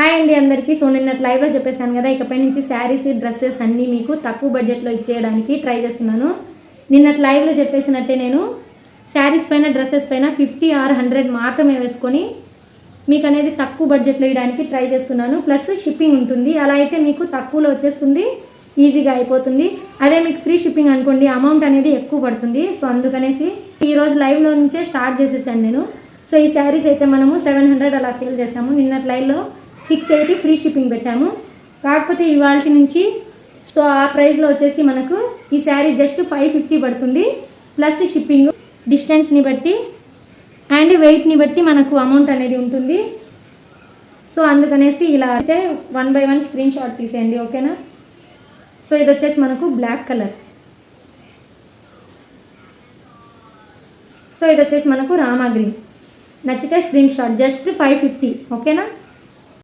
Hi అండి అందరికీ. So నిన్న లైవ్లో చెప్పేశాను కదా ఇకపై నుంచి శారీస్ డ్రెస్సెస్ అన్నీ మీకు తక్కువ బడ్జెట్లో ఇచ్చేయడానికి ట్రై చేస్తున్నాను. నిన్నటి లైవ్లో చెప్పేసినట్టే నేను శారీస్ పైన డ్రెస్సెస్ పైన ఫిఫ్టీ ఆర్ హండ్రెడ్ మాత్రమే వేసుకొని మీకు అనేది తక్కువ బడ్జెట్లో ఇవ్వడానికి ట్రై చేస్తున్నాను. ప్లస్ షిప్పింగ్ ఉంటుంది. అలా అయితే మీకు తక్కువలో వచ్చేస్తుంది. ఈజీగా అయిపోతుంది. అదే మీకు ఫ్రీ షిప్పింగ్ అనుకోండి అమౌంట్ అనేది ఎక్కువ పడుతుంది. సో అందుకనేసి ఈరోజు లైవ్లో నుంచే స్టార్ట్ చేసేసాను నేను. సో ఈ శారీస్ అయితే మనము సెవెన్ హండ్రెడ్ అలా సేల్ చేసాము నిన్నటి లైవ్లో సిక్స్ ఎయిటీ ఫ్రీ షిప్పింగ్ పెట్టాము. కాకపోతే ఇవాళ నుంచి సో ఆ ప్రైస్లో వచ్చేసి మనకు ఈ శారీ జస్ట్ ఫైవ్ ఫిఫ్టీ పడుతుంది. ప్లస్ షిప్పింగ్ డిస్టెన్స్ని బట్టి అండ్ వెయిట్ని బట్టి మనకు అమౌంట్ అనేది ఉంటుంది. సో అందుకనేసి ఇలా అయితే one by one screenshot తీసేయండి ఓకేనా? సో ఇది వచ్చేసి మనకు బ్లాక్ కలర్. సో ఇది వచ్చేసి మనకు రామా గ్రీన్. నచ్చితే screenshot just five fifty ఓకేనా?